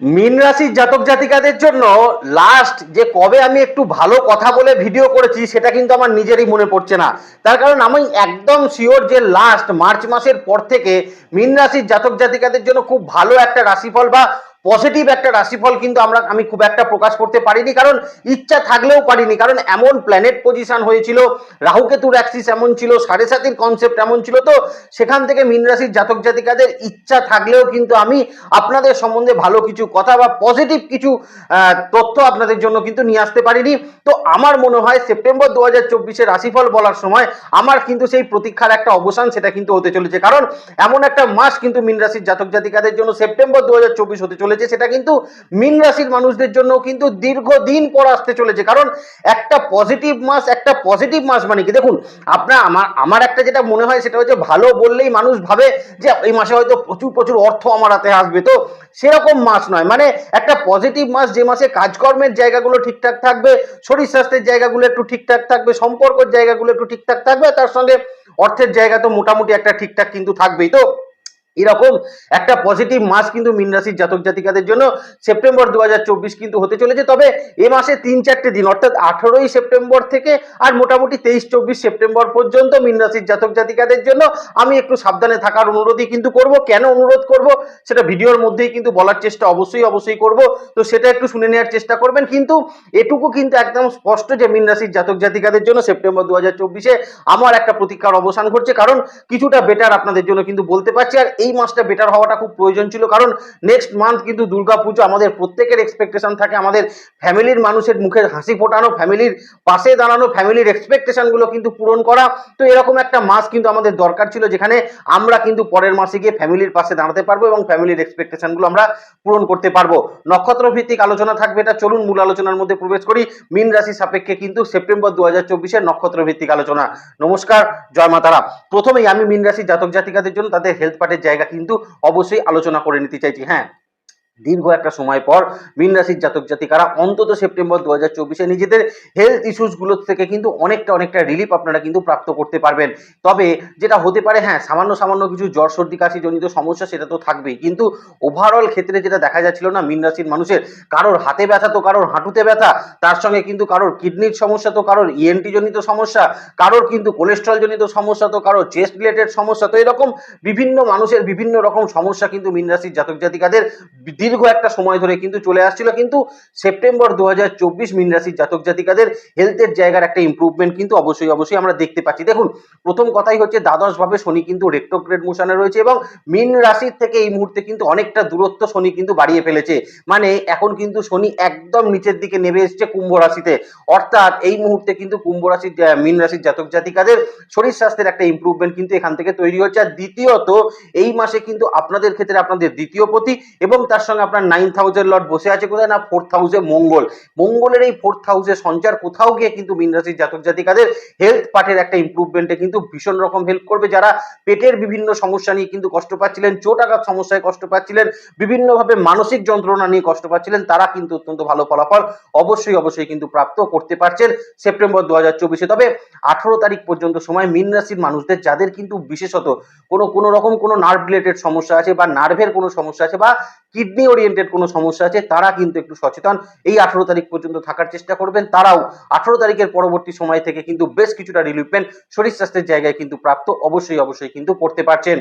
মীন রাশির জাতক জাতিকাদের জন্য লাস্ট যে কবে আমি একটু ভালো কথা বলে ভিডিও করেছি, সেটা কিন্তু আমার নিজেরই মনে পড়ছে না। তার কারণ আমি একদম শিওর যে লাস্ট মার্চ মাসের পর থেকে মিন রাশির জাতক জাতিকাদের জন্য খুব ভালো একটা রাশিফল বা পজিটিভ একটা রাশিফল কিন্তু আমরা, আমি খুব একটা প্রকাশ করতে পারিনি, কারণ ইচ্ছা থাকলেও পারিনি, কারণ এমন প্ল্যানেট পজিশন হয়েছিল, রাহুকেতুর অ্যাক্সিস এমন ছিল, সাড়ে সাতির কনসেপ্ট এমন ছিল, তো সেখান থেকে মীন রাশির জাতক জাতিকাদের ইচ্ছা থাকলেও কিন্তু আমি আপনাদের সম্বন্ধে ভালো কিছু কথা বা পজিটিভ কিছু তথ্য আপনাদের জন্য কিন্তু নিয়ে আসতে পারিনি। তো আমার মনে হয় সেপ্টেম্বর দু হাজার চব্বিশের রাশিফল বলার সময় আমার কিন্তু সেই প্রতীক্ষার একটা অবসান সেটা কিন্তু হতে চলেছে, কারণ এমন একটা মাস কিন্তু মীন রাশির জাতক জাতিকাদের জন্য সেপ্টেম্বর দু চব্বিশ হতে চলেছে। সেটা কিন্তু মীন রাশির মানুষদের জন্য কিন্তু দীর্ঘদিন পর আসতে চলেছে। কারণ একটা পজিটিভ মাস, একটা পজিটিভ মাস মানে কি? দেখুন, আপনার, আমার আমার একটা যেটা মনে হয় সেটা হচ্ছে ভালো বললেই মানুষ ভাবে যে এই মাসে হয়তো প্রচুর প্রচুর অর্থ আমার হাতে আসবে। তো সেরকম মাস নয়। মানে একটা পজিটিভ মাস যে মাসে কাজকর্মের জায়গাগুলো ঠিকঠাক থাকবে, শরীর স্বাস্থ্যের জায়গাগুলো একটু ঠিকঠাক থাকবে, সম্পর্কের জায়গাগুলো একটু ঠিকঠাক থাকবে তার সঙ্গে অর্থের জায়গা তো মোটামুটি একটা ঠিকঠাক কিন্তু থাকবেই। তো এরকম একটা পজিটিভ মাস কিন্তু মীন রাশির জাতক জাতিকাদের জন্য সেপ্টেম্বর দু হাজার চব্বিশ কিন্তু হতে চলেছে। তবে এ মাসে তিন চারটে দিন, অর্থাৎ আঠেরোই সেপ্টেম্বর থেকে আর মোটামুটি তেইশ, চব্বিশ সেপ্টেম্বর পর্যন্ত মীন রাশির জাতক জাতিকাদের জন্য আমি একটু সাবধানে থাকার অনুরোধই কিন্তু করব। কেন অনুরোধ করব? সেটা ভিডিওর মধ্যেই কিন্তু বলার চেষ্টা অবশ্যই অবশ্যই করব। তো সেটা একটু শুনে নেওয়ার চেষ্টা করবেন। কিন্তু এটুকু কিন্তু একদম স্পষ্ট যে মীন রাশির জাতক জাতিকাদের জন্য সেপ্টেম্বর দু আমার একটা প্রতীক্ষার অবসান ঘটছে। কারণ কিছুটা বেটার আপনাদের জন্য কিন্তু বলতে পারছি। আর এই মাসটা বেটার হওয়াটা খুব প্রয়োজন ছিল। কারণ নেক্সট মান্থ কিন্তু দুর্গাপুজো আমাদের প্রত্যেকের এক্সপেকটেশন থাকে। আমাদের ফ্যামিলির মানুষের মুখে হাসি ফোটানো, ফ্যামিলির পাশে দাঁড়ানো, ফ্যামিলির এক্সপেকটেশনগুলো কিন্তু পূরণ করা। তো এরকম একটা মাস কিন্তু আমাদের দরকার ছিল, যেখানে আমরা কিন্তু পরের মাসে গিয়ে ফ্যামিলির পাশে দাঁড়াতে পারব এবং ফ্যামিলির এক্সপেকটেশনগুলো আমরা পূরণ করতে পারব। নক্ষত্র ভিত্তিক আলোচনা থাকবে এটা। চলুন মূল আলোচনার মধ্যে প্রবেশ করি। মীন রাশি সাপেক্ষে কিন্তু সেপ্টেম্বর দু হাজার চব্বিশের নক্ষত্র ভিত্তিক আলোচনা। নমস্কার, জয় মাতারা প্রথমেই আমি মীন রাশি জাতক জাতিকাদের জন্য তাদের হেলথ পার্টের জায়গা কিন্তু অবশ্যই আলোচনা করে নিতে চাইছি হ্যাঁ। দীর্ঘ একটা সময় পর মীন রাশির জাতক জাতিকারা অন্তত সেপ্টেম্বর দু হাজার চব্বিশে নিজেদের হেলথ ইস্যুসগুলোর থেকে কিন্তু অনেকটা অনেকটা রিলিফ আপনারা কিন্তু প্রাপ্ত করতে পারবেন। তবে যেটা হতে পারে হ্যাঁ সামান্য সামান্য কিছু জ্বর, সর্দি, কাশি জনিত সমস্যা সেটা তো থাকবেই। কিন্তু ওভারঅল ক্ষেত্রে যেটা দেখা যাচ্ছিল না মীন রাশির মানুষের, কারোর হাতে ব্যথা তো কারোর হাঁটুতে ব্যথা, তার সঙ্গে কিন্তু কারোর কিডনির সমস্যা তো কারোর ইএনটি জনিত সমস্যা, কারোর কিন্তু কোলেস্ট্রল জনিত সমস্যা তো কারোর চেস্ট রিলেটেড সমস্যা। তো এরকম বিভিন্ন মানুষের বিভিন্ন রকম সমস্যা কিন্তু মীন রাশির জাতক জাতিকাদের দীর্ঘ একটা সময় ধরে কিন্তু চলে আসছিল, কিন্তু সেপ্টেম্বর দু হাজার চব্বিশ মীন রাশির জাতক জাতিকাদের হেলথের জায়গার একটা ইম্প্রুভমেন্ট কিন্তু অবশ্যই অবশ্যই আমরা দেখতে পাচ্ছি। দেখুন, প্রথম কথাই হচ্ছে দ্বাদশ ভাবে শনি কিন্তু রেক্টোগ্রেড মোশনে রয়েছে এবং মিন রাশির থেকে এই মুহূর্তে কিন্তু অনেকটা দূরত্ব শনি কিন্তু বাড়িয়ে ফেলেছে। মানে এখন কিন্তু শনি একদম নিচের দিকে নেমে এসছে কুম্ভ রাশিতে। অর্থাৎ এই মুহূর্তে কিন্তু কুম্ভ রাশির মীন রাশির জাতক জাতিকাদের শরীর স্বাস্থ্যের একটা ইম্প্রুভমেন্ট কিন্তু এখান থেকে তৈরি হচ্ছে। আর দ্বিতীয়ত, এই মাসে কিন্তু আপনাদের ক্ষেত্রে আপনাদের দ্বিতীয় পতি এবং তার আপনার নাইন্থ হাউসের লর্ড বসে আছে কোথায়? না ফোর্থ হাউসে মঙ্গল। মঙ্গলের এই ফোর্থ হাউসে সঞ্চার কোথাও গিয়ে কিন্তু মীন রাশির জাতক জাতিকাদের হেলথ পার্টের একটা ইম্প্রুভমেন্টে কিন্তু ভীষণ রকম হেল্প করবে। যারা পেটের বিভিন্ন সমস্যা নিয়ে কিন্তু কষ্ট পাচ্ছিলেন, চোট আঘাত সমস্যায় কষ্ট পাচ্ছিলেন, বিভিন্নভাবে মানসিক যন্ত্রণা নিয়ে কষ্ট পাচ্ছিলেন, তারা কিন্তু অত্যন্ত ভালো ফলাফল অবশ্যই অবশ্যই কিন্তু প্রাপ্ত করতে পারছেন সেপ্টেম্বর দু হাজার চব্বিশে। তবে আঠারো তারিখ পর্যন্ত সময় মীন রাশির মানুষদের, যাদের কিন্তু বিশেষত কোনো কোনো রকম কোনো নার্ভ রিলেটেড সমস্যা আছে বা নার্ভের কোনো সমস্যা আছে বা কিডনি ওরিয়েন্টেড কোনো সমস্যা আছে, তারা কিন্তু একটু সচেতন। এই আঠারো তারিখ পর্যন্ত থাকার চেষ্টা করবেন। তারাও আঠেরো তারিখের পরবর্তী সময় থেকে কিন্তু বেশ কিছুটা রিলিফমেন্ট শরীর স্বাস্থ্যের জায়গায় কিন্তু প্রাপ্ত অবশ্যই অবশ্যই কিন্তু করতে পারছেন।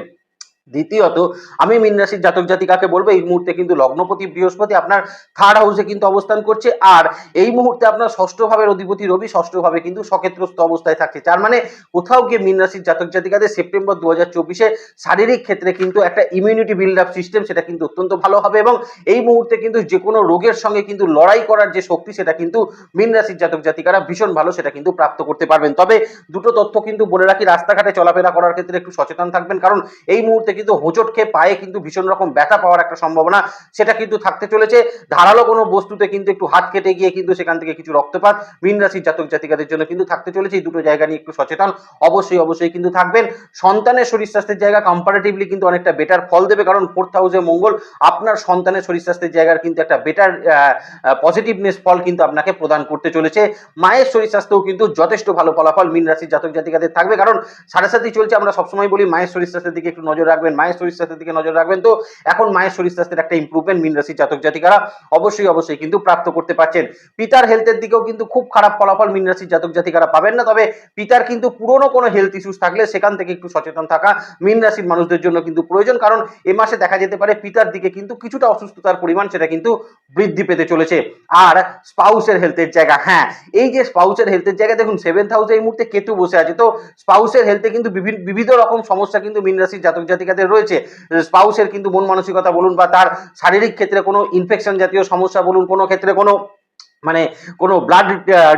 দ্বিতীয়ত, আমি মীন রাশির জাতক জাতিকাকে বলব, এই মুহূর্তে কিন্তু লগ্নপতি বৃহস্পতি আপনার থার্ড হাউসে কিন্তু অবস্থান করছে। আর এই মুহূর্তে আপনার ষষ্ঠ ভাবের অধিপতি রবি, ষষ্ঠ ভাবে কিন্তু সক্ষেত্রস্থ অবস্থায় থাকছে। তার মানে কোথাও গিয়ে মীন রাশির জাতক জাতিকাদের সেপ্টেম্বর দু হাজার চব্বিশে শারীরিক ক্ষেত্রে কিন্তু একটা ইমিউনিটি বিল্ড আপ সিস্টেম সেটা কিন্তু অত্যন্ত ভালো হবে এবং এই মুহূর্তে কিন্তু যে কোনো রোগের সঙ্গে কিন্তু লড়াই করার যে শক্তি, সেটা কিন্তু মীন রাশির জাতক জাতিকারা ভীষণ ভালো সেটা কিন্তু প্রাপ্ত করতে পারবেন। তবে দুটো তথ্য কিন্তু বলে রাখি, রাস্তাঘাটে চলাফেরা করার ক্ষেত্রে একটু সচেতন থাকবেন, কারণ এই মুহূর্তে কিন্তু হোঁচট খেয়ে পায়ে কিন্তু ভীষণ রকম ব্যথা পাওয়ার একটা সম্ভাবনা, সেটা কিন্তু থাকতে চলেছে। ধারালো কোনো বস্তুতে কিন্তু একটু হাত কেটে গিয়ে কিন্তু সেখান থেকে কিছু রক্তপাত, মীন রাশির জাতক জাতিকাদের জন্য কিন্তু থাকতে চলেছে। এই দুটো জায়গা নিয়ে একটু সচেতন অবশ্যই অবশ্যই কিন্তু থাকবেন। সন্তানের শরীর স্বাস্থ্যের জায়গা কম্পারেটিভলি কিন্তু অনেকটা বেটার ফল দেবে, কারণ ফোর্থ হাউসে মঙ্গল, আপনার সন্তানের শরীর স্বাস্থ্যের জায়গার কিন্তু একটা বেটার পজিটিভনেস ফল কিন্তু আপনাকে প্রদান করতে চলেছে। মায়ের শরীর স্বাস্থ্যও কিন্তু যথেষ্ট ভালো ফলাফল মীন রাশির জাতক জাতিকাদের থাকবে, কারণ সাড়ে সাথে চলছে। আমরা সবসময় বলি মায়ের শরীর স্বাস্থ্যের দিকে একটু নজর রাখবেন। রাখবেন মায়ের শরীর স্বাস্থ্যের দিকে নজর রাখবেন তো এখন মায়ের শরীর স্বাস্থ্যের একটা ইম্প্রুভমেন্ট মীন রাশির জাতক জাতিকারা অবশ্যই অবশ্যই কিন্তু প্রাপ্ত করতে পারছেন পিতার হেলথের দিকেও কিন্তু খুব খারাপ ফলাফল মীন রাশির জাতক জাতিকারা পাবেন না তবে পিতার কিন্তু পুরনো কোনো হেলথ ইস্যুস থাকলে সেখান থেকে একটু সচেতন থাকা মীন রাশির মানুষদের জন্য কিন্তু প্রয়োজন কারণ এ মাসে দেখা যেতে পারে পিতার দিকে কিন্তু কিছুটা অসুস্থতার পরিমাণ সেটা কিন্তু বৃদ্ধি পেতে চলেছে আর স্পাউসের হেলথের জায়গা হ্যাঁ এই যে স্পাউসের হেলথের জায়গা দেখুন সেভেন্থ হাউসে এই মুহূর্তে কেতু বসে আছে তো স্পাউসের হেলথে কিন্তু বিভিন্ন রকম সমস্যা কিন্তু মীন রাশির জাতক জাতিকাদের রয়েছে। স্পাউসের কিন্তু মন মানসিকতা বলুন বা তার শারীরিক ক্ষেত্রে কোনো ইনফেকশন জাতীয় সমস্যা বলুন, কোনো ক্ষেত্রে কোনো মানে কোনো ব্লাড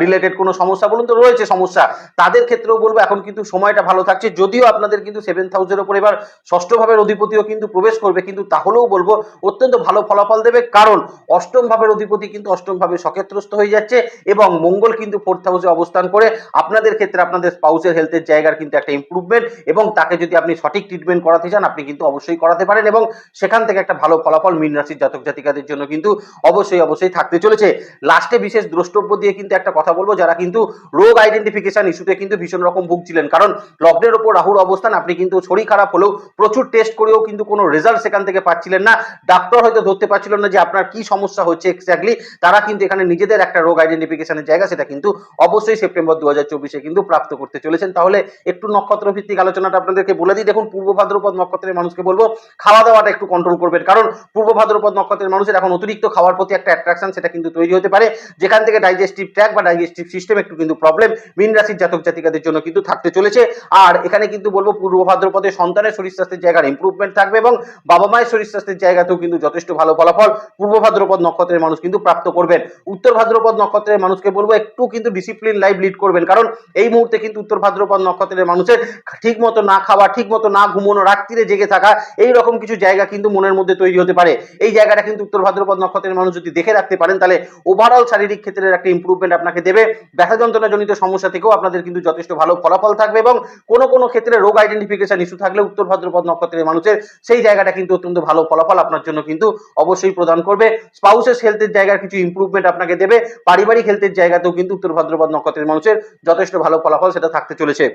রিলেটেড কোনো সমস্যা বলুন তো, রয়েছে সমস্যা। তাদের ক্ষেত্রেও বলব, এখন কিন্তু সময়টা ভালো থাকছে। যদিও আপনাদের কিন্তু সেভেন হাউসের ওপর এবার ষষ্ঠ ভাবের অধিপতিও কিন্তু প্রবেশ করবে, কিন্তু তাহলেও বলব, অত্যন্ত ভালো ফলাফল দেবে। কারণ অষ্টম ভাবের অধিপতি কিন্তু অষ্টম ভাবে সক্ষেত্রস্থ হয়ে যাচ্ছে এবং মঙ্গল কিন্তু ফোর্থ হাউসে অবস্থান করে। আপনাদের ক্ষেত্রে আপনাদের স্পাউসের হেলথের জায়গার কিন্তু একটা ইম্প্রুভমেন্ট এবং তাকে যদি আপনি সঠিক ট্রিটমেন্ট করাতে চান, আপনি কিন্তু অবশ্যই করাতে পারেন এবং সেখান থেকে একটা ভালো ফলাফল মীন রাশির জাতক জাতিকাদের জন্য কিন্তু অবশ্যই অবশ্যই থাকতে চলেছে। লাস্টে বিশেষ দ্রষ্টব্য দিয়ে কিন্তু একটা কথা বলব, যারা কিন্তু রোগ আইডেন্টিফিকেশন ইস্যুতে কিন্তু ভীষণ রকম ভুগছিলেন। কারণ লগ্নের ওপর রাহুর অবস্থান, আপনি কিন্তু শরীর খারাপ হলেও প্রচুর টেস্ট করেও কিন্তু কোনো রেজাল্ট সেখান থেকে পাচ্ছিলেন না। ডাক্তার হয়তো ধরতে পারছিলেন না যে আপনার কি সমস্যা হচ্ছে এক্স্যাক্টলি তারা কিন্তু এখানে নিজেদের একটা রোগ আইডেন্টিফিকেশনের জায়গা, সেটা কিন্তু অবশ্যই সেপ্টেম্বর দু হাজার চব্বিশে কিন্তু প্রাপ্ত করতে চলেছেন। তাহলে একটু নক্ষত্র ভিত্তিক আলোচনাটা আপনাদেরকে বলে দিই। দেখুন, পূর্ব ভাদ্রপদ নক্ষত্রের মানুষকে বলব খাওয়া দাওয়াটা একটু কন্ট্রোল করবেন। কারণ পূর্ব ভাদ্রপদ নক্ষত্রের মানুষের এখন অতিরিক্ত খাওয়ার প্রতি একটা অ্যাট্রাকশন সেটা কিন্তু তৈরি হতে পারে। যেখান থেকে ডাইজেস্টিভ ট্র্যাক বা ডাইজেস্টিভ সিস্টেম একটু কিন্তু প্রবলেম মীন রাশির জাতক জাতিকাদের জন্য কিন্তু থাকতে চলেছে। আর এখানে কিন্তু বলব পূর্ব ভাদ্রপদে সন্তানের শরীর স্বাস্থ্যের জায়গার ইম্প্রুভমেন্ট থাকবে এবং বাবা মায়ের শরীর স্বাস্থ্যের জায়গাতেও কিন্তু যথেষ্ট ভালো ফলাফল পূর্ব ভাদ্রপদ নক্ষত্রের মানুষ কিন্তু প্রাপ্ত করবেন। উত্তর ভাদ্রপদ নক্ষত্রের মানুষকে বলব একটু কিন্তু ডিসিপ্লিন লাইফ লিড করবেন, কারণ এই মুহূর্তে কিন্তু উত্তর ভাদ্রপদ নক্ষত্রের মানুষের ঠিক মতো না খাওয়া, ঠিক মতো না ঘুমানো, রাত্রিরে জেগে থাকা, এই রকম কিছু জায়গা কিন্তু মনের মধ্যে তৈরি হতে পারে। এই জায়গাটা কিন্তু উত্তর ভাদ্রপদ নক্ষত্রের মানুষ যদি দেখে রাখতে পারেন, তাহলে ওভারঅল শারীরিক ক্ষেত্রে একটা ইম্প্রুভমেন্ট আপনাকে দেবে। ব্যথা যন্ত্রণা জনিত সমস্যা থেকেও আপনাদের কিন্তু যথেষ্ট ভালো ফলাফল থাকবে এবং কোনো কোনো ক্ষেত্রে রোগ আইডেন্টিফিকেশন ইস্যু থাকলে উত্তর ভাদ্রপদ নক্ষত্রের মানুষের সেই জায়গাটা কিন্তু অত্যন্ত ভালো ফলাফল আপনার জন্য কিন্তু অবশ্যই প্রদান করবে। স্পাউসেস হেলথের জায়গার কিছু ইম্প্রুভমেন্ট আপনাকে দেবে। পারিবারিক হেলথের জায়গাতেও কিন্তু উত্তর ভাদ্রপদ নক্ষত্রের মানুষের যথেষ্ট ভালো ফলাফল সেটা থাকতে চলেছে।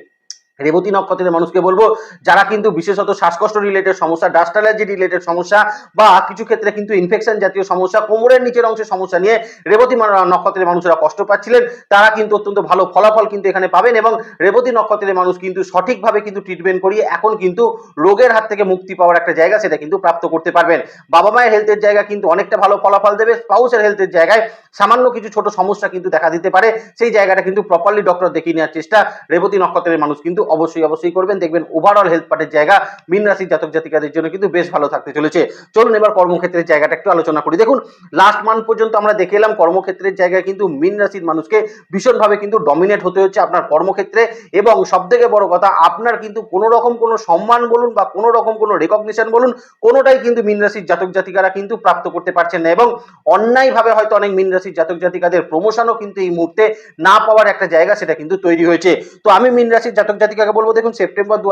রেবতী নক্ষত্রের মানুষকে বলব, যারা কিন্তু বিশেষত শ্বাসকষ্ট রিলেটেড সমস্যা ডাস্ট অ্যালার্জি রিলেটেড সমস্যা, বা কিছু ক্ষেত্রে কিন্তু ইনফেকশন জাতীয় সমস্যা, কোমরের নিচের অংশের সমস্যা নিয়ে রেবতী নক্ষত্রের মানুষরা কষ্ট পাচ্ছিলেন, তারা কিন্তু অত্যন্ত ভালো ফলাফল কিন্তু এখানে পাবেন এবং রেবতী নক্ষত্রের মানুষ কিন্তু সঠিকভাবে কিন্তু ট্রিটমেন্ট করিয়ে এখন কিন্তু রোগের হাত থেকে মুক্তি পাওয়ার একটা জায়গা সেটা কিন্তু প্রাপ্ত করতে পারবেন। বাবা মায়ের হেলথের জায়গা কিন্তু অনেকটা ভালো ফলাফল দেবে স্পাউসের হেলথের জায়গায় সামান্য কিছু ছোট সমস্যা কিন্তু দেখা দিতে পারে, সেই জায়গাটা কিন্তু প্রপারলি ডক্টর দেখিয়ে নেওয়ার চেষ্টা রেবতী নক্ষত্রের মানুষ কিন্তু অবশ্যই অবশ্যই করবেন। দেখবেন ওভারঅল হেলথ পার্টের জায়গা, মীন রাশির জাতক জাতিকাদের জন্য কিন্তু বেশ ভালো থাকতে চলেছে। চলুন এবার কর্মক্ষেত্রের জায়গাটা একটু আলোচনা করি। দেখুন লাস্ট মান্থ পর্যন্ত আমরা দেখে এলাম কর্মক্ষেত্রের জায়গায় কিন্তু মীন রাশির মানুষকে ভীষণভাবে কিন্তু ডমিনেট হতে হচ্ছে আপনার কর্মক্ষেত্রে। এবং সব থেকে বড় কথা, আপনার কিন্তু কোনো রকম কোনো সম্মান বলুন বা কোনো রকম কোনো রেকগনিশন বলুন, কোনোটাই কিন্তু মিন রাশির জাতক জাতিকারা কিন্তু প্রাপ্ত করতে পারছেন না। এবং অন্যায়ভাবে হয়তো অনেক মিন রাশির জাতক জাতিকাদের প্রমোশনও কিন্তু এই মুহূর্তে না পাওয়ার একটা জায়গা সেটা কিন্তু তৈরি হয়েছে। তো আমি মিন রাশির জাতক জাতিকাকে বলব, দেখুন সেপ্টেম্বর দু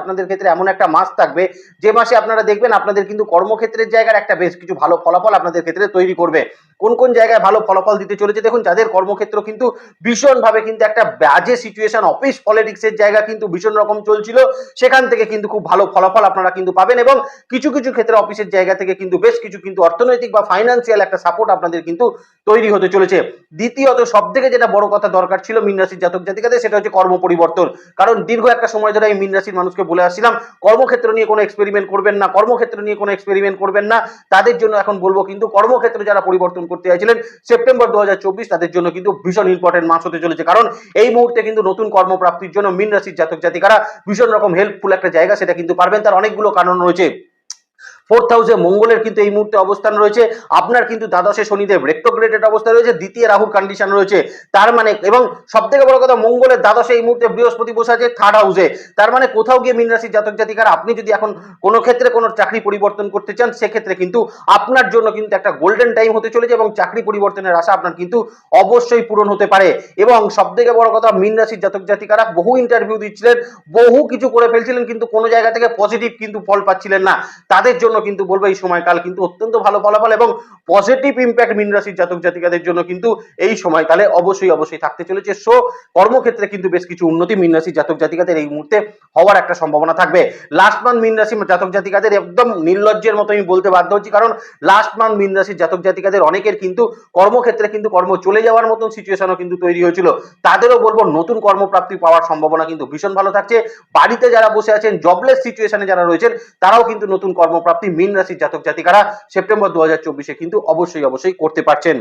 আপনাদের ক্ষেত্রে এমন একটা মাস থাকবে, যে মাসে আপনারা দেখবেন আপনাদের কিন্তু কর্মক্ষেত্রের জায়গার একটা বেশ কিছু ভালো ফলাফল আপনাদের ক্ষেত্রে তৈরি করবে। কোন কোন জায়গায় ভালো ফলাফল দিতে চলেছে? দেখুন, যাদের কর্মক্ষেত্র কিন্তু ভীষণভাবে কিন্তু একটা বাজে সিচুয়েশন অফিস পলিটিক্সের জায়গা কিন্তু ভীষণ রকম চলছিল, সেখান থেকে কিন্তু খুব ভালো ফলাফল আপনারা কিন্তু পাবেন এবং কিছু কিছু ক্ষেত্রে অফিসের জায়গা থেকে কিন্তু বেশ কিছু কিন্তু অর্থনৈতিক বা ফাইন্যান্সিয়াল একটা সাপোর্ট আপনাদের কিন্তু তৈরি হতে চলেছে। দ্বিতীয়ত সব থেকে যেটা বড় কথা দরকার ছিল মীন রাশির জাতক জাতিকাদের, সেটা হচ্ছে কর্ম পরিবর্তন। কারণ দীর্ঘ একটা সময় ধরে আমি মিন রাশির মানুষকে বলে আসছিলাম, কর্মক্ষেত্র নিয়ে কোনো এক্সপেরিমেন্ট করবেন না, কর্মক্ষেত্র নিয়ে কোনো এক্সপেরিমেন্ট করবেন না, তাদের জন্য এখন বলব কিন্তু কর্মক্ষেত্রে যারা পরিবর্তন করতে চাইছিলেন, সেপ্টেম্বর দু হাজার চব্বিশ তাদের জন্য কিন্তু ভীষণ ইম্পর্টেন্ট মাস হতে চলেছে। কারণ এই মুহূর্তে কিন্তু নতুন কর্মপ্রাপ্তির জন্য মিন রাশির জাতক জাতিকারা ভীষণ রকম হেল্পফুল একটা জায়গা সেটা কিন্তু পারবেন। তার অনেকগুলো কারণ রয়েছে। ফোর্থ হাউসে মঙ্গলের কিন্তু এই মুহূর্তে অবস্থান রয়েছে। আপনার কিন্তু দ্বাদশে শনিদেব রেক্টোগ্রেটেড অবস্থা রয়েছে, দ্বিতীয় রাহুর কন্ডিশন রয়েছে। তার মানে এবং সব থেকে বড় কথা, মঙ্গলের দ্বাদশে এই মুহূর্তে বৃহস্পতি বসে আছে থার্ড হাউসে তার মানে কোথাও গিয়ে মীন রাশির জাতক জাতিকার, আপনি যদি এখন কোনো ক্ষেত্রে কোনো চাকরি পরিবর্তন করতে চান, সেক্ষেত্রে কিন্তু আপনার জন্য কিন্তু একটা গোল্ডেন টাইম হতে চলেছে এবং চাকরি পরিবর্তনের আশা আপনার কিন্তু অবশ্যই পূরণ হতে পারে। এবং সব থেকে বড় কথা, মীন রাশির জাতক জাতিকারা বহু ইন্টারভিউ দিচ্ছিলেন, বহু কিছু করে ফেলছিলেন, কিন্তু কোনো জায়গা থেকে পজিটিভ কিন্তু ফল পাচ্ছিলেন না। তাদের জন্য জন্য কিন্তু বলব, এই সময়কাল কিন্তু অত্যন্ত ভালো ফলাফল এবং পজিটিভ ইম্প্যাক্ট মীন রাশির জাতক জাতিকাদের জন্য কিন্তু এই সময়কালে অবশ্যই অবশ্যই থাকতে চলেছে। সো কর্মক্ষেত্রে কিন্তু বেশ কিছু উন্নতি মীন রাশির জাতক জাতিকাদের এই মুহূর্তে হওয়ার একটা সম্ভাবনা থাকবে। লাস্ট মান্থ মীন রাশি জাতক জাতিকাদের একদম নির্লজ্জের মতো আমি বলতে বাধ্য হচ্ছি, কারণ লাস্ট মান্থ মীন রাশির জাতক জাতিকাদের অনেকের কিন্তু কর্মক্ষেত্রে কিন্তু কর্ম চলে যাওয়ার মতন সিচুয়েশনও কিন্তু তৈরি হয়েছিল। তাদেরও বলব, নতুন কর্মপ্রাপ্তি পাওয়ার সম্ভাবনা কিন্তু ভীষণ ভালো থাকছে। বাড়িতে যারা বসে আছেন জবলেস সিচুয়েশনে যারা রয়েছেন, তারাও কিন্তু নতুন কর্মপ্রাপ্তি মীন রাশির জাতক জাতিকারা সেপ্টেম্বর দু কিন্তু অবশ্যই অবশ্যই করতে পারছেন।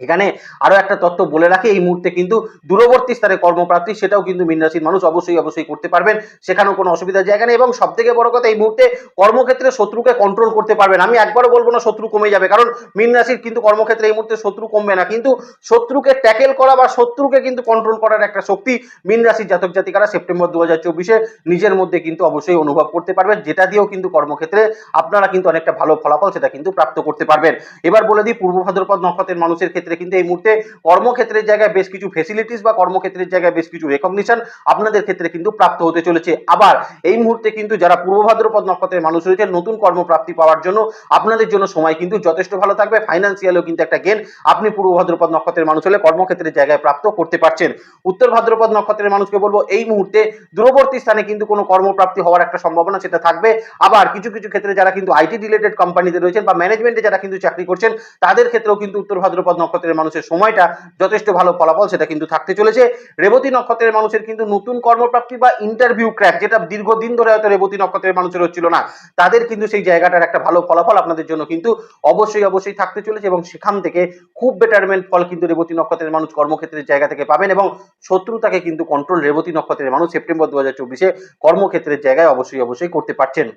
এখানে আরও একটা তথ্য বলে রাখি, এই মুহূর্তে কিন্তু দূরবর্তী স্তরে কর্মপ্রাপ্তি সেটাও কিন্তু মীন রাশির মানুষ অবশ্যই অবশ্যই করতে পারবেন। সেখানেও কোনো অসুবিধার জায়গা নেই এবং সব থেকে বড় কথা, এই মুহূর্তে কর্মক্ষেত্রে শত্রুকে কন্ট্রোল করতে পারবেন। আমি একবারও বলব না শত্রু কমে যাবে, কারণ মীন রাশির কিন্তু কর্মক্ষেত্রে এই মুহূর্তে শত্রু কমবে না। কিন্তু শত্রুকে ট্যাকেল করা বা শত্রুকে কিন্তু কন্ট্রোল করার একটা শক্তি মীন রাশির জাতক জাতিকারা সেপ্টেম্বর দু হাজার চব্বিশে নিজের মধ্যে কিন্তু অবশ্যই অনুভব করতে পারবেন, যেটা দিয়েও কিন্তু কর্মক্ষেত্রে আপনারা কিন্তু অনেকটা ভালো ফলাফল সেটা কিন্তু প্রাপ্ত করতে পারবেন। এবার বলে দিই, পূর্ব ভাদ্রপদ নক্ষত্রের মানুষের ক্ষেত্রে, কিন্তু এই মুহূর্তে কর্মক্ষেত্রের জায়গায় বেশ কিছু ফেসিলিটিস বা কর্মক্ষেত্রের জায়গায় বেশ কিছু রেকগনিশন আপনাদের ক্ষেত্রে কিন্তু প্রাপ্ত হতে চলেছে। আবার এই মুহূর্তে কিন্তু যারা পূর্ব ভাদ্রপদ নক্ষত্রের মানুষ রয়েছে নতুন কর্মপ্রাপ্তি পাওয়ার জন্য আপনাদের জন্য সময় কিন্তু যথেষ্ট ভালো থাকবে। ফাইন্যান্সিয়ালও কিন্তু একটা গেন আপনি পূর্ব ভাদ্রপদ নক্ষত্রের মানুষ হলে কর্মক্ষেত্রের জায়গায় প্রাপ্ত করতে পারছেন। উত্তর ভাদ্রপদ নক্ষত্রের মানুষকে বলব, এই মুহূর্তে দূরবর্তী স্থানে কিন্তু কোনো কর্মপ্রাপ্তি হওয়ার একটা সম্ভাবনা সেটা থাকবে। আবার কিছু কিছু ক্ষেত্রে যারা কিন্তু আইটি রিলেটেড কোম্পানিতে রয়েছেন বা ম্যানেজমেন্টে যারা কিন্তু চাকরি করছেন, তাদের ক্ষেত্রেও কিন্তু উত্তর ভাদ্রপদ নক্ষত্রের মানুষের সময়টা যথেষ্ট ভালো ফলাফল সেটা কিন্তু থাকতে চলেছে। রেবতী নক্ষত্রের মানুষের কিন্তু নতুন কর্মপ্রাপ্তি বা ইন্টারভিউ ক্র্যাক যেটা দীর্ঘদিন ধরে হয়তো রেবতী নক্ষত্রের মানুষের হচ্ছিল না, তাদের কিন্তু সেই জায়গাটার একটা ভালো ফলাফল আপনাদের জন্য কিন্তু অবশ্যই অবশ্যই থাকতে চলেছে এবং সেখান থেকে খুব বেটারমেন্ট ফল কিন্তু রেবতী নক্ষত্রের মানুষ কর্মক্ষেত্রের জায়গা থেকে পাবেন এবং শত্রুতাকে কিন্তু কন্ট্রোল রেবতী নক্ষত্রের মানুষ সেপ্টেম্বর দু হাজার চব্বিশে কর্মক্ষেত্রের জায়গায় অবশ্যই অবশ্যই করতে পারছেন।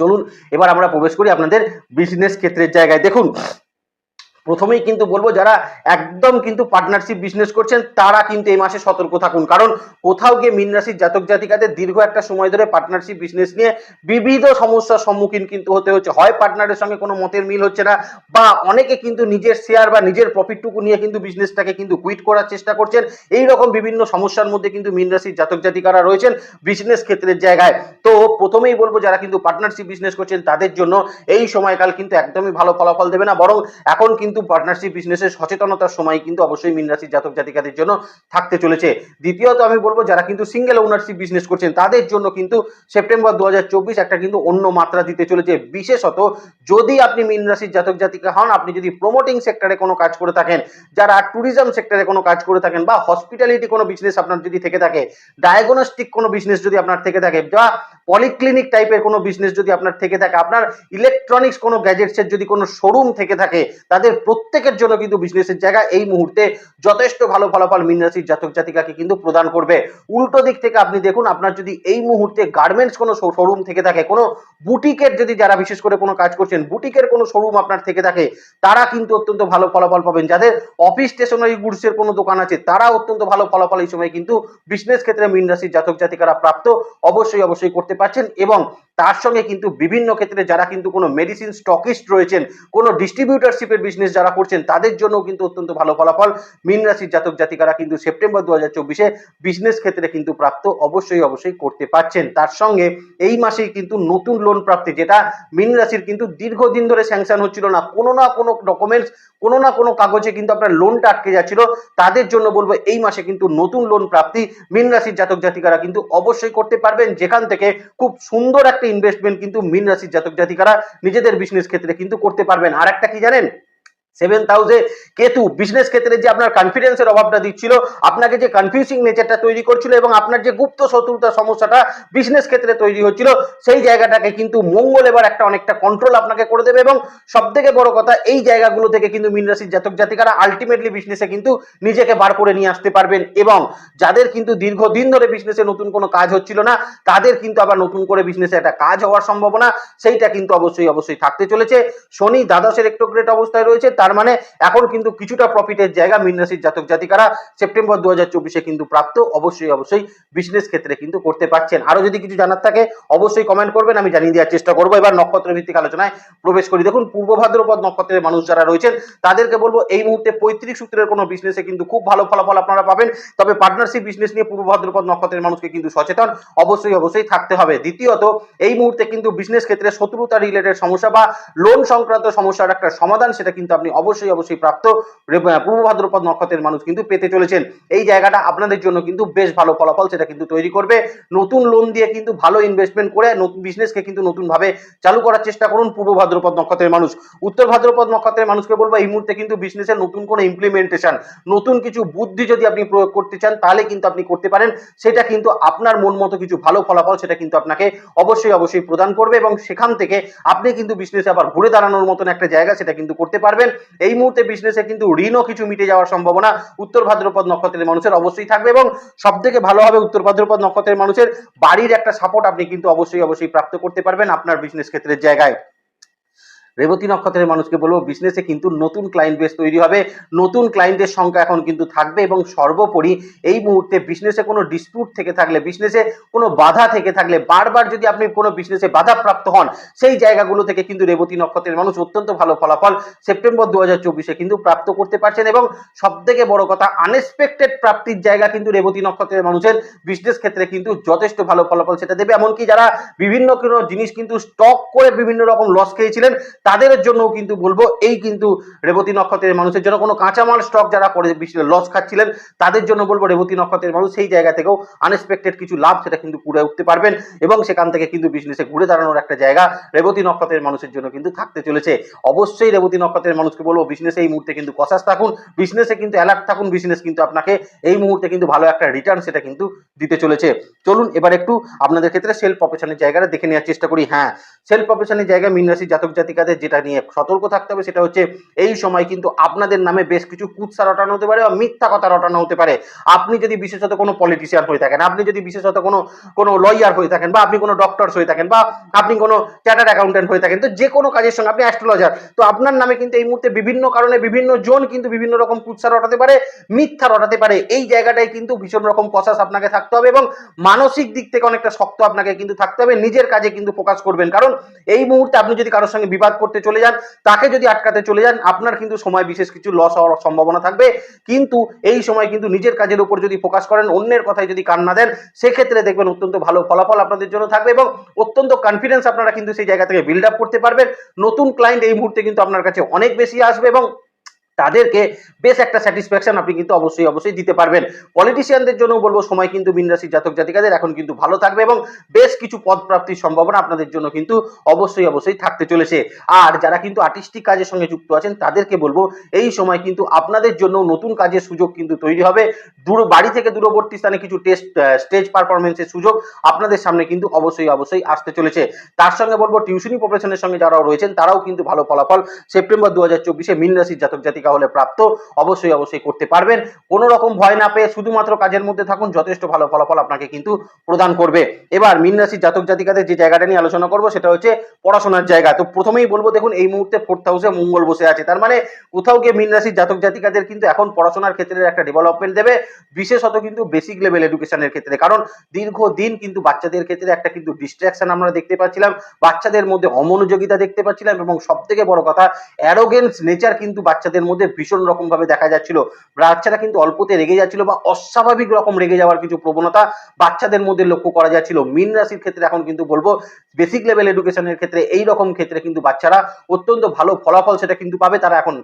চলুন, এবার আমরা প্রবেশ করি আপনাদের বিজনেস ক্ষেত্রের জায়গায়। দেখুন প্রথমেই কিন্তু বলব যারা একদম কিন্তু পার্টনারশিপ বিজনেস করছেন, তারা কিন্তু এই মাসে সতর্ক থাকুন। কারণ কোথাও গিয়ে মীন রাশির জাতক জাতিকাদের দীর্ঘ একটা সময় ধরে পার্টনারশিপ বিজনেস নিয়ে বিবিধ সমস্যার সম্মুখীন কিন্তু হতে হচ্ছে। হয় পার্টনারের সঙ্গে কোনো মতের মিল হচ্ছে না, বা অনেকে কিন্তু নিজের শেয়ার বা নিজের প্রফিটটুকু নিয়ে কিন্তু বিজনেসটাকে কিন্তু কুইট করার চেষ্টা করছেন। এই রকম বিভিন্ন সমস্যার মধ্যে কিন্তু মীন রাশির জাতক জাতিকারা রয়েছেন বিজনেস ক্ষেত্রের জায়গায়। তো প্রথমেই বলব যারা কিন্তু পার্টনারশিপ বিজনেস করছেন, তাদের জন্য এই সময়কাল কিন্তু একদমই ভালো ফলাফল দেবে না, বরং এখন কিন্তু পার্টনারশিপ বিজনেসের সচেতনতার সময় কিন্তু অবশ্যই মীন রাশির জাতক জাতিকাদের জন্য থাকতে চলেছে। দ্বিতীয়ত আমি বলব, যারা কিন্তু সিঙ্গেল ওনারশিপ বিজনেস করছেন, তাদের জন্য কিন্তু সেপ্টেম্বর দু হাজার চব্বিশ একটা কিন্তু অন্য মাত্রা দিতে চলেছে। বিশেষত যদি আপনি মীন রাশির জাতক জাতিকা হন, আপনি যদি প্রমোটিং সেক্টরে কোনো কাজ করে থাকেন, যারা ট্যুরিজম সেক্টরে কোনো কাজ করে থাকেন বা হসপিটালিটি কোনো বিজনেস আপনার যদি থেকে থাকে ডায়াগনস্টিক কোনো বিজনেস যদি আপনার থেকে থাকে বা পলিক্লিনিক টাইপের কোনো বিজনেস যদি আপনার থেকে থাকে, আপনার ইলেকট্রনিক্স কোনো গ্যাজেটসের যদি কোনো শোরুম থেকে থাকে, তাদের প্রত্যেকের জন্য কিন্তু বিজনেসের জায়গা এই মুহূর্তে যথেষ্ট ভালো ফলাফল মীন রাশির জাতক জাতিকাকে কিন্তু প্রদান করবে। উল্টো দিক থেকে আপনি দেখুন, আপনার যদি এই মুহূর্তে গার্মেন্টস কোনো শোরুম থেকে থাকে, কোনো বুটিকের যদি যারা বিশেষ করে কোনো কাজ করছেন বুটিকের কোনো শোরুম আপনার থেকে থাকে, তারা কিন্তু অত্যন্ত ভালো ফলাফল পাবেন। যাদের অফিস স্টেশনারি গুডসের কোনো দোকান আছে, তারা অত্যন্ত ভালো ফলাফল এই সময় কিন্তু বিজনেস ক্ষেত্রে মীন রাশির জাতক জাতিকারা প্রাপ্ত, অবশ্যই অবশ্যই করতে পারছেন এবং তার সঙ্গে কিন্তু বিভিন্ন ক্ষেত্রে যারা কিন্তু কোনো মেডিসিন স্টকিস্ট রয়েছেন, কোনো ডিস্ট্রিবিউটারশিপের বিজনেস যারা করছেন, তাদের জন্য কিন্তু অত্যন্ত ভালো ফলাফল। মীন রাশির জাতক জাতিকারা কিন্তু সেপ্টেম্বর দু হাজার চব্বিশে বিজনেস ক্ষেত্রে কিন্তু প্রাপ্ত অবশ্যই অবশ্যই করতে পারছেন। তার সঙ্গে এই মাসেই কিন্তু নতুন লোন প্রাপ্তি, যেটা মীন রাশির কিন্তু দীর্ঘদিন ধরে স্যাংশন হচ্ছিল না। কোনো না কোনো ডকুমেন্টস কোনো না কোনো কাগজে কিন্তু আপনার লোনটা আটকে যাচ্ছিল। তাদের জন্য বলব, এই মাসে কিন্তু নতুন লোন প্রাপ্তি মীন রাশির জাতক জাতিকারা কিন্তু অবশ্যই করতে পারবেন। যেখান থেকে খুব সুন্দর একটা ইনভেস্টমেন্ট কিন্তু মিন রাশির জাতক জাতিকারা নিজেদের বিজনেস ক্ষেত্রে কিন্তু করতে পারবেন। আর একটা কি জানেন? সেভেন হাউসে কেতু বিজনেস ক্ষেত্রে যে আপনার কনফিডেন্সের অভাবটা দিচ্ছিল, আপনাকে যে কনফিউজিং নেচারটা তৈরি করছিল এবং আপনার যে গুপ্ত শত্রুতার সমস্যাটা বিজনেস ক্ষেত্রে তৈরি হচ্ছিল, সেই জায়গাটাকে কিন্তু মঙ্গল এবার একটা অনেকটা কন্ট্রোল আপনাকে করে দেবে এবং সব থেকে বড় কথা, এই জায়গাগুলো থেকে কিন্তু মীন রাশির জাতক জাতিকারা আলটিমেটলি বিজনেসে কিন্তু নিজেকে বার করে নিয়ে আসতে পারবেন এবং যাদের কিন্তু দীর্ঘদিন ধরে বিজনেসে নতুন কোনো কাজ হচ্ছিল না, তাদের কিন্তু আবার নতুন করে বিজনেসে একটা কাজ হওয়ার সম্ভাবনা, সেইটা কিন্তু অবশ্যই অবশ্যই থাকতে চলেছে। শনি দ্বাদশের একটু গ্রেট অবস্থায় রয়েছে তার মানে এখন কিন্তু কিছুটা প্রফিটের জায়গা মীন রাশির জাতক জাতিকারা সেপ্টেম্বর দু হাজার কিন্তু প্রাপ্ত, অবশ্যই অবশ্যই বিজনেস ক্ষেত্রে কিন্তু করতে পারছেন। আরও যদি কিছু জানার থাকে, অবশ্যই কমেন্ট করবেন, আমি জানিয়ে দেওয়ার চেষ্টা করব। এবার নক্ষত্র ভিত্তিক আলোচনায় প্রবেশ করি। দেখুন, পূর্ব ভাদ্রপদ নক্ষত্রের মানুষ যারা রয়েছেন, তাদেরকে বলব, এই মুহূর্তে পৈতৃক সূত্রের কোনো বিজনেসে কিন্তু খুব ভালো ফলাফল আপনারা পাবেন। তবে পার্টনারশিপ বিজনেস নিয়ে পূর্ব ভাদ্রপদ নক্ষত্রের মানুষকে কিন্তু সচেতন, অবশ্যই অবশ্যই থাকতে হবে। দ্বিতীয়ত, এই মুহূর্তে কিন্তু বিজনেস ক্ষেত্রে শত্রুতা রিলেটেড সমস্যা বা লোন সংক্রান্ত সমস্যার একটা সমাধান, সেটা কিন্তু আপনি অবশ্যই অবশ্যই প্রাপ্ত পূর্ব ভাদ্রপদ নক্ষত্রের মানুষ কিন্তু পেতে চলেছেন। এই জায়গাটা আপনাদের জন্য কিন্তু বেশ ভালো ফলাফল, সেটা কিন্তু তৈরি করবে। নতুন লোন দিয়ে কিন্তু ভালো ইনভেস্টমেন্ট করে নতুন বিজনেসকে কিন্তু নতুন ভাবে চালু করার চেষ্টা করুন পূর্ব ভাদ্রপদ নক্ষত্রের মানুষ। উত্তর ভাদ্রপদ নক্ষত্রের মানুষকে বলব, এই মুহূর্তে কিন্তু বিজনেসের নতুন কোনো ইমপ্লিমেন্টেশন নতুন কিছু বুদ্ধি যদি আপনি প্রয়োগ করতে চান, তাহলে কিন্তু আপনি করতে পারেন। সেটা কিন্তু আপনার মন মতো কিছু ভালো ফলাফল, সেটা কিন্তু আপনাকে অবশ্যই অবশ্যই প্রদান করবে এবং সেখান থেকে আপনি কিন্তু বিজনেসে আবার ঘুরে দাঁড়ানোর মতন একটা জায়গা, সেটা কিন্তু করতে পারবেন। এই মুহূর্তে বিজনেসে কিন্তু ঋণও কিছু মিটে যাওয়ার সম্ভাবনা উত্তর ভাদ্রপদ নক্ষত্রের মানুষের অবশ্যই থাকবে এবং সব থেকে ভালোভাবে উত্তর ভাদ্রপদ নক্ষত্রের মানুষের বাড়ির একটা সাপোর্ট আপনি কিন্তু অবশ্যই অবশ্যই প্রাপ্ত করতে পারবেন আপনার বিজনেস ক্ষেত্রের জায়গায়। রেবতী নক্ষত্রের মানুষকে বলব বিজনেসে কিন্তু নতুন ক্লায়েন্ট বেস তৈরি হবে। নতুন ক্লায়েন্টের সংখ্যা এখন কিন্তু থাকবে এবং সর্বোপরি এই মুহূর্তে বিজনেসে কোনো ডিসপিউট থেকে থাকলে বিজনেসে কোনো বাধা থেকে থাকলে, বারবার যদি আপনি কোনো বিজনেসে বাধা প্রাপ্ত হন, সেই জায়গাগুলো থেকে কিন্তু রেবতী নক্ষত্রের মানুষ অত্যন্ত ভালো ফলাফল সেপ্টেম্বর দু হাজার কিন্তু প্রাপ্ত করতে পারছেন এবং সব থেকে বড় কথা আনএক্সপেক্টেড প্রাপ্তির জায়গা কিন্তু রেবতী নক্ষত্রের মানুষের বিজনেস ক্ষেত্রে কিন্তু যথেষ্ট ভালো ফলাফল সেটা দেবে। এমনকি যারা বিভিন্ন কোনো জিনিস কিন্তু স্টক করে বিভিন্ন রকম লস খেয়েছিলেন তাদের জন্য কিন্তু বলব, এই কিন্তু রেবতী নক্ষত্রের মানুষের জন্য কোনো কাঁচামাল স্টক যারা করে লস খাচ্ছিলেন, তাদের জন্য বলব রেবতী নক্ষত্রের মানুষ সেই জায়গা থেকেও আনএক্সপেক্টেড কিছু লাভ সেটা কিন্তু করে উঠতে পারবেন এবং সেখান থেকে কিন্তু বিজনেসে ঘুরে দাঁড়ানোর একটা জায়গা রেবতী নক্ষত্রের মানুষের জন্য কিন্তু থাকতে চলেছে। অবশ্যই রেবতী নক্ষত্রের মানুষকে বলব বিজনেসে এই মুহূর্তে কিন্তু কসাস থাকুন বিজনেসে কিন্তু অ্যালার্ট থাকুন বিজনেস কিন্তু আপনাকে এই মুহূর্তে কিন্তু ভালো একটা রিটার্ন সেটা কিন্তু দিতে চলেছে। চলুন এবার একটু আপনাদের ক্ষেত্রে সেলফ প্রফেশনের জায়গাটা দেখে নেওয়ার চেষ্টা করি। হ্যাঁ সেলফ প্রফেশনের জায়গায় মিন রাশির জাতক জাতিকাদের যেটা নিয়ে সতর্ক থাকতে হবে সেটা হচ্ছে এই সময় কিন্তু আপনাদের নামে বেশ কিছু কুৎসা রটানো হতে পারে বা মিথ্যা কথা রটানো হতে পারে। আপনি যদি বিশেষত কোনো পলিটিশিয়ান হয়ে থাকেন, আপনি যদি বিশেষত কোনো কোনো লয়ার হয়ে থাকেন বা আপনি কোনো ডক্টরস হয়ে থাকেন বা আপনি কোনো চার্টার্ড অ্যাকাউন্টেন্ট হয়ে থাকেন, তো যে কোনো কাজের সঙ্গে আপনি অ্যাস্ট্রোলজার তো আপনার নামে কিন্তু এই মুহূর্তে বিভিন্ন কারণে বিভিন্ন জন কিন্তু বিভিন্ন রকম কুৎসা রটাতে পারে, মিথ্যা রটাতে পারে। এই জায়গাটায় কিন্তু ভীষণ রকম কষাস আপনাকে থাকতে হবে এবং মানসিক দিক থেকে অনেকটা শক্ত আপনাকে কিন্তু থাকতে হবে। নিজের কাজে কিন্তু ফোকাস করবেন। কারণ এই মুহূর্তে আপনি যদি কারোর সঙ্গে বিবাদ করতে চলে যান, তাকে যদি আটকাতে চলে যান, আপনার কিন্তু সময় বিশেষ কিছু লস হওয়ার সম্ভাবনা থাকবে। কিন্তু এই সময় কিন্তু নিজের কাজের উপর যদি ফোকাস করেন, অন্যের কথায় যদি কান না দেন, সেক্ষেত্রে দেখবেন অত্যন্ত ভালো ফলাফল আপনাদের জন্য থাকবে এবং অত্যন্ত কনফিডেন্স আপনারা কিন্তু সেই জায়গা থেকে বিল্ড আপ করতে পারবেন। নতুন ক্লায়েন্ট এই মুহূর্তে কিন্তু আপনার কাছে অনেক বেশি আসবে এবং তাদেরকে বেশ একটা স্যাটিসফ্যাকশন আপনি কিন্তু অবশ্যই অবশ্যই দিতে পারবেন। পলিটিশিয়ানদের জন্য বলব, সময় কিন্তু মিন রাশির জাতক জাতিকাদের এখন কিন্তু ভালো থাকবে এবং বেশ কিছু পদ প্রাপ্তির সম্ভাবনা আপনাদের জন্য কিন্তু অবশ্যই অবশ্যই থাকতে চলেছে। আর যারা কিন্তু আর্টিস্টিক কাজের সঙ্গে যুক্ত আছেন, তাদেরকে বলব, এই সময় কিন্তু আপনাদের জন্য নতুন কাজের সুযোগ কিন্তু তৈরি হবে। দূর, বাড়ি থেকে দূরবর্তী স্থানে কিছু টেস্ট স্টেজ পারফরমেন্সের সুযোগ আপনাদের সামনে কিন্তু অবশ্যই অবশ্যই আসতে চলেছে। তার সঙ্গে বলব টিউশনি প্রফেশনের সঙ্গে যারাও রয়েছেন, তারাও কিন্তু ভালো ফলাফল সেপ্টেম্বর দু হাজার চব্বিশে মিন রাশির জাতক জাতিকা হলে প্রাপ্ত, অবশ্যই অবশ্যই করতে পারবেন। কোনো রকম ভয় না পেয়ে শুধুমাত্র কাজের মধ্যে থাকুন, যথেষ্ট ভালো ফলাফল আপনাকে কিন্তু প্রদান করবে। এবার মিন রাশির জাতক জাতিকাদের যে জায়গাটা নিয়ে আলোচনা করব, সেটা হচ্ছে পড়াশোনার জায়গা। তো প্রথমেই বলব, দেখুন, এই মুহূর্তে ফোর্থ হাউসে মঙ্গল বসে আছে। তার মানে কোথাও গিয়ে মিন রাশির জাতক জাতিকাদের কিন্তু এখন পড়াশোনার ক্ষেত্রে একটা ডেভেলপমেন্ট দেবে, বিশেষত কিন্তু বেসিক লেভেল এডুকেশনের ক্ষেত্রে। কারণ দীর্ঘদিন কিন্তু বাচ্চাদের ক্ষেত্রে একটা কিন্তু ডিস্ট্রাকশন আমরা দেখতে পাচ্ছিলাম, বাচ্চাদের মধ্যে অমনোযোগিতা দেখতে পাচ্ছিলাম এবং সব থেকে বড় কথা অ্যারোগেন্স নেচার কিন্তু বাচ্চাদের মধ্যে ভীষণ রকম ভাবে দেখা যাচ্ছিল। বাচ্চারা কিন্তু অল্পতে রেগে যাচ্ছিল বা অস্বাভাবিক রকম রেগে যাওয়ার কিছু প্রবণতা বাচ্চাদের মধ্যে লক্ষ্য করা যাচ্ছিল। মিন রাশির ক্ষেত্রে এখন কিন্তু বলব বেসিক লেভেল এডুকেশনের ক্ষেত্রে এই রকম ক্ষেত্রে কিন্তু বাচ্চারা অত্যন্ত ভালো ফলাফল সেটা কিন্তু পাবে। তারা এখন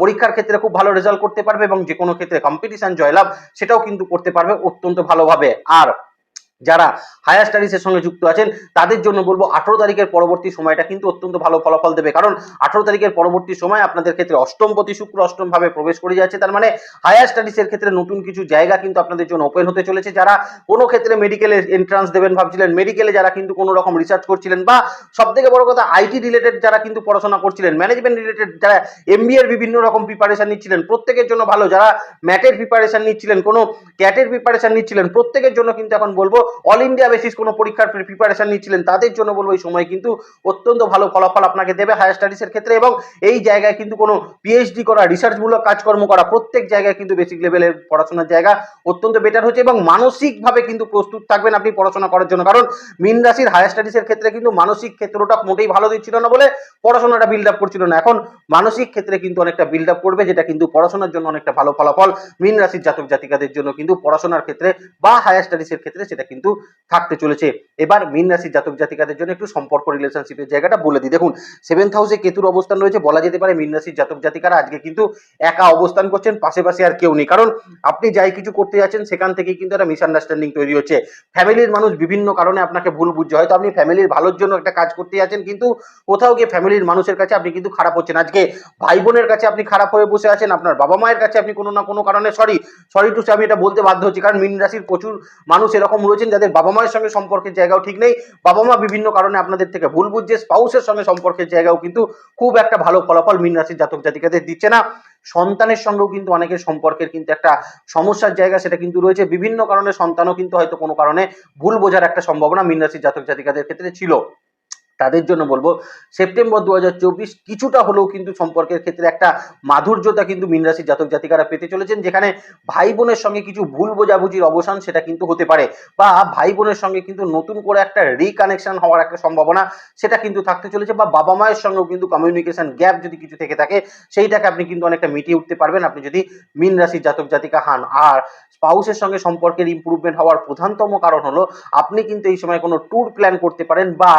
পরীক্ষার ক্ষেত্রে খুব ভালো রেজাল্ট করতে পারবে এবং যে কোনো ক্ষেত্রে কম্পিটিশন জয়লাভ সেটাও কিন্তু করতে পারবে অত্যন্ত ভালোভাবে। আর যারা হায়ার স্টাডিজের সঙ্গে যুক্ত আছেন, তাদের জন্য বলব আঠারো তারিখের পরবর্তী সময়টা কিন্তু অত্যন্ত ভালো ফলাফল দেবে। কারণ আঠারো তারিখের পরবর্তী সময় আপনাদের ক্ষেত্রে অষ্টম প্রতি শুক্র অষ্টম ভাবে প্রবেশ করে যাচ্ছে। তার মানে হায়ার স্টাডিজের ক্ষেত্রে নতুন কিছু জায়গা কিন্তু আপনাদের জন্য ওপেন হতে চলেছে। যারা কোনো ক্ষেত্রে মেডিকেলে এন্ট্রান্স দেবেন ভাবছিলেন মেডিকেলে যারা কিন্তু কোনো রকম রিসার্চ করছিলেন বা সব থেকে বড় কথা আইটি রিলেটেড যারা কিন্তু পড়াশোনা করছিলেন ম্যানেজমেন্ট রিলেটেড যারা এমবিএর বিভিন্ন রকম প্রিপারেশন নিচ্ছিলেন, প্রত্যেকের জন্য ভালো। যারা ম্যাটের প্রিপারেশন নিচ্ছিলেন, কোনো ক্যাটের প্রিপারেশন নিচ্ছিলেন, প্রত্যেকের জন্য কিন্তু এখন বলব অল ইন্ডিয়া বেসিস কোনো পরীক্ষার প্রিপারেশন নিচ্ছিলেন, তাদের জন্য বলব এই সময় কিন্তু অত্যন্ত ভালো ফলাফল আপনাকে দেবে হায়ার স্টাডিজের ক্ষেত্রে এবং এই জায়গায় কিন্তু কোনো পিএইচডি করা রিসার্চমূলক কাজকর্ম করা, প্রত্যেক জায়গায় কিন্তু বেসিক লেভেলের পড়াশোনার জায়গা অত্যন্ত বেটার হচ্ছে এবং মানসিকভাবে কিন্তু প্রস্তুত থাকবেন আপনি পড়াশোনা করার জন্য। কারণ মিন রাশির হায়ার স্টাডিজের ক্ষেত্রে কিন্তু মানসিক ক্ষেত্রটা মোটেই ভালো দিচ্ছিল না বলে পড়াশোনাটা বিল্ড আপ করছিল না। এখন মানসিক ক্ষেত্রে কিন্তু অনেকটা বিল্ড আপ করবে, যেটা কিন্তু পড়াশোনার জন্য অনেকটা ভালো ফলাফল মিন রাশির জাতক জাতিকাদের জন্য কিন্তু পড়াশোনার ক্ষেত্রে বা হায়ার স্টাডিজের ক্ষেত্রে সেটা কিন্তু থাকতে চলেছে। এবার মিন রাশির জাতক জাতিকাদের জন্য একটু সম্পর্ক রিলেশনশিপের জায়গাটা বলে দিই। দেখুন সেভেন্থ হাউসে কেতুর অবস্থান রয়েছে, বলা যেতে পারে মিন রাশির জাতক জাতিকারা আজকে কিন্তু একা অবস্থান করছেন পাশে আর কেউ নেই। কারণ আপনি যাই কিছু করতে যাচ্ছেন, সেখান থেকেই কিন্তু একটা মিসআন্ডারস্ট্যান্ডিং তৈরি হচ্ছে। ফ্যামিলির মানুষ বিভিন্ন কারণে আপনাকে ভুল বুঝছে। হয়তো আপনি ফ্যামিলির ভালোর জন্য একটা কাজ করতে যাচ্ছেন, কিন্তু কোথাও গিয়ে ফ্যামিলির মানুষের কাছে আপনি কিন্তু খারাপ হচ্ছেন। আজকে ভাই বোনের কাছে আপনি খারাপ হয়ে বসে আছেন, আপনার বাবা মায়ের কাছে আপনি কোনো না কোনো কারণে সরি সরি টু আমি এটা বলতে বাধ্য হচ্ছি, কারণ মিন রাশির প্রচুর মানুষ এরকম রয়েছেন যাদের বাবা মায়ের সঙ্গে সম্পর্কের জায়গাও ঠিক নেই। বাবা মা বিভিন্ন কারণে আপনাদের থেকে ভুল বুঝছে, স্পাউসের সঙ্গে সম্পর্কের জায়গাও কিন্তু খুব একটা ভালো ফলাফল মিন রাশির জাতক জাতিকাদের দিচ্ছে না। সন্তানের সঙ্গেও কিন্তু অনেকের সম্পর্কের কিন্তু একটা সমস্যার জায়গা সেটা কিন্তু রয়েছে। বিভিন্ন কারণে সন্তানও কিন্তু হয়তো কোনো কারণে ভুল বোঝার একটা সম্ভাবনা মিন রাশির জাতক জাতিকাদের ক্ষেত্রে ছিল। তাদের জন্য বলব, সেপ্টেম্বর দু হাজার চব্বিশ কিছুটা হলেও কিন্তু সম্পর্কের ক্ষেত্রে একটা মাধুর্যতা কিন্তু মিনরাশির জাতক জাতিকারা পেতে চলেছেন, যেখানে ভাই বোনের সঙ্গে কিছু ভুল বোঝাবুঝির অবসান সেটা কিন্তু হতে পারে বা ভাই বোনের সঙ্গে কিন্তু নতুন করে একটা রিকানেকশন হওয়ার একটা সম্ভাবনা সেটা কিন্তু থাকতে চলেছে বা বাবা মায়ের সঙ্গেও কিন্তু কমিউনিকেশন গ্যাপ যদি কিছু থেকে থাকে, সেইটাকে আপনি কিন্তু অনেকটা মিটিয়ে উঠতে পারবেন, আপনি যদি মিন রাশির জাতক জাতিকা হান। আর স্পাউসের সঙ্গে সম্পর্কের ইম্প্রুভমেন্ট হওয়ার প্রধানতম কারণ হলো, আপনি কিন্তু এই সময় কোনো ট্যুর প্ল্যান করতে পারেন বা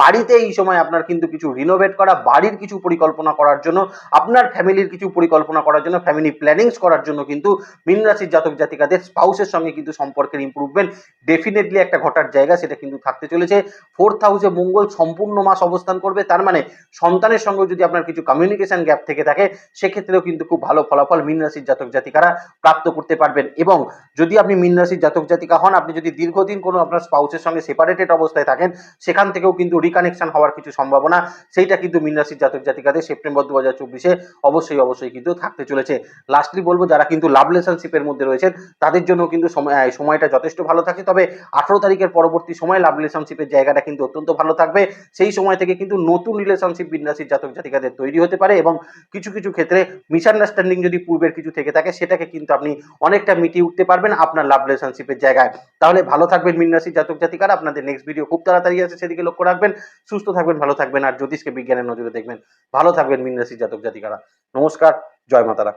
বাড়িতে এই সময় আপনার কিন্তু কিছু রিনোভেট করা, বাড়ির কিছু পরিকল্পনা করার জন্য, আপনার ফ্যামিলির কিছু পরিকল্পনা করার জন্য ফ্যামিলি প্ল্যানিংস করার জন্য কিন্তু মীন রাশির জাতক জাতিকাদের স্পাউসের সঙ্গে কিন্তু সম্পর্কের ইম্প্রুভমেন্ট ডেফিনেটলি একটা ঘটার জায়গা সেটা কিন্তু থাকতে চলেছে। ফোর্থ হাউসে মঙ্গল সম্পূর্ণ মাস অবস্থান করবে, তার মানে সন্তানের সঙ্গে যদি আপনার কিছু কমিউনিকেশন গ্যাপ থেকে থাকে, সেক্ষেত্রেও কিন্তু খুব ভালো ফলাফল মীন রাশির জাতক জাতিকারা প্রাপ্ত করতে পারবেন এবং যদি আপনি মীন রাশির জাতক জাতিকা হন, আপনি যদি দীর্ঘদিন কোনো আপনার স্পাউসের সঙ্গে সেপারেটেড অবস্থায় থাকেন, সেখান থেকেও কিন্তু রিকানেকশন হওয়ার কিছু সম্ভাবনা, সেইটা কিন্তু মীন রাশির জাতক জাতিকাদের সেপ্টেম্বর দু হাজার চব্বিশে অবশ্যই অবশ্যই কিন্তু থাকতে চলেছে। লাস্টলি বলব, যারা কিন্তু লাভ রিলেশনশিপের মধ্যে রয়েছেন, তাদের জন্য কিন্তু সময় সময়টা যথেষ্ট ভালো থাকে। তবে আঠারো তারিখের পরবর্তী সময় লাভ রিলেশনশিপের জায়গাটা কিন্তু অত্যন্ত ভালো থাকবে। সেই সময় থেকে কিন্তু নতুন রিলেশনশিপ রাশির জাতক জাতিকাদের তৈরি হতে পারে এবং কিছু কিছু ক্ষেত্রে মিসআন্ডারস্ট্যান্ডিং যদি পূর্বের কিছু থেকে থাকে, সেটাকে কিন্তু আপনি অনেকটা মিটিয়ে উঠতে পারবেন আপনার লাভ রিলেশনশিপের জায়গায়। তাহলে ভালো থাকবেন মীন রাশির জাতক জাতিকার। আপনাদের নেক্সট ভিডিও খুব তাড়াতাড়ি আছে সেদিকে লক্ষ্য রাখবেন। সুস্থ থাকবেন, ভালো থাকবেন, আর জ্যোতিষকে বিজ্ঞানের নজরে দেখবেন। ভালো থাকবেন মীন রাশির জাতক জাতিকারা। নমস্কার, জয় মাতারা।